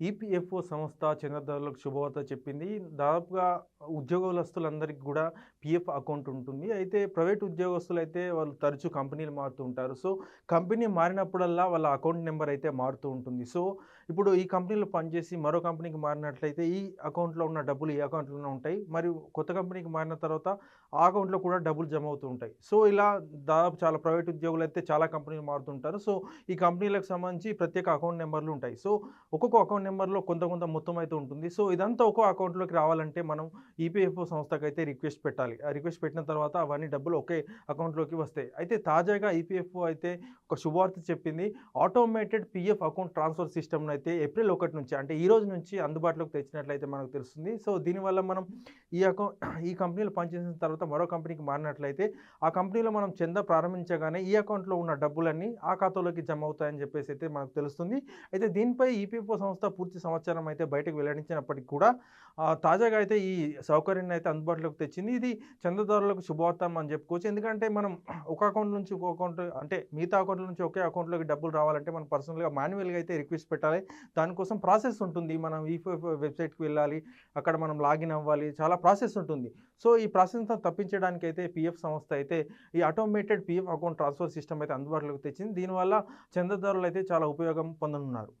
EPFO సంస్థ చంద్రదారులకు శుభవార్త చెప్పింది. దాదాపుగా ఉద్యోగస్తులందరికీ కూడా పిఎఫ్ అకౌంట్ ఉంటుంది. అయితే ప్రైవేట్ ఉద్యోగస్తులు అయితే వాళ్ళు తరచూ కంపెనీలు మారుతూ ఉంటారు. సో కంపెనీ మారినప్పుడల్లా వాళ్ళ అకౌంట్ నెంబర్ అయితే మారుతూ ఉంటుంది. సో ఇప్పుడు ఈ కంపెనీలో పనిచేసి మరో కంపెనీకి మారినట్లయితే ఈ అకౌంట్లో ఉన్న డబ్బులు ఈ అకౌంట్లోనే ఉంటాయి. మరియు కొత్త కంపెనీకి మారిన తర్వాత ఆ అకౌంట్లో కూడా డబ్బులు జమ అవుతూ ఉంటాయి. సో ఇలా దాదాపు చాలా ప్రైవేట్ ఉద్యోగులు అయితే చాలా కంపెనీలు మారుతుంటారు సో ఈ కంపెనీలకు సంబంధించి ప్రత్యేక అకౌంట్ నెంబర్లు ఉంటాయి. సో ఒక్కొక్క అకౌంట్ నెంబర్లో కొంత కొంత మొత్తం అయితే ఉంటుంది. సో ఇదంతా ఒక అకౌంట్లోకి రావాలంటే మనం ఈపీఎఫ్ఓ సంస్థకు అయితే రిక్వెస్ట్ పెట్టాలి. ఆ రిక్వెస్ట్ పెట్టిన తర్వాత అవన్నీ డబ్బులు ఒకే అకౌంట్లోకి వస్తాయి. అయితే తాజాగా ఈపీఎఫ్ఓ అయితే ఒక శుభవార్త చెప్పింది. ఆటోమేటెడ్ పిఎఫ్ అకౌంట్ ట్రాన్స్ఫర్ సిస్టమ్ను అయితే ఏప్రిల్ ఒకటి నుంచి అంటే ఈ రోజు నుంచి అందుబాటులోకి తెచ్చినట్లయితే మనకు తెలుస్తుంది. సో దీనివల్ల మనం ఈ అకౌంట్ ఈ కంపెనీలో పనిచేసిన తర్వాత మరో కంపెనీకి మారినట్లయితే ఆ కంపెనీలో మనం చెంద ప్రారంభించగానే ఈ అకౌంట్లో ఉన్న డబ్బులన్నీ ఆ ఖాతాలోకి జమ అవుతాయని చెప్పేసి అయితే మనకు తెలుస్తుంది. అయితే దీనిపై ఈపీఎఫ్ఓ సంస్థ పూర్తి సమాచారం అయితే బయటకు వెల్లడించినప్పటికీ కూడా తాజాగా అయితే ఈ సౌకర్యాన్ని అయితే అందుబాటులోకి తెచ్చింది. ఇది చందాదారులకు శుభవార్తం అని చెప్పుకోవచ్చు. ఎందుకంటే మనం ఒక అకౌంట్ నుంచి ఒక అకౌంట్ అంటే మిగతా అకౌంట్ నుంచి ఒకే అకౌంట్లోకి డబ్బులు రావాలంటే మనం పర్సనల్గా మాన్యువల్గా అయితే రిక్వెస్ట్ పెట్టాలి. దానికోసం ప్రాసెస్ ఉంటుంది. మనం ఈ వెబ్సైట్కి వెళ్ళాలి. అక్కడ మనం లాగిన్ అవ్వాలి. చాలా ప్రాసెస్ ఉంటుంది. సో ఈ ప్రాసెస్ తప్పించడానికి అయితే పిఎఫ్ సంస్థ అయితే ఈ automated PF account transfer system అయితే అందుబాటులోకి తెచ్చింది. దీనివల్ల చందాదారులు అయితే చాలా ఉపయోగం పొందనున్నారు.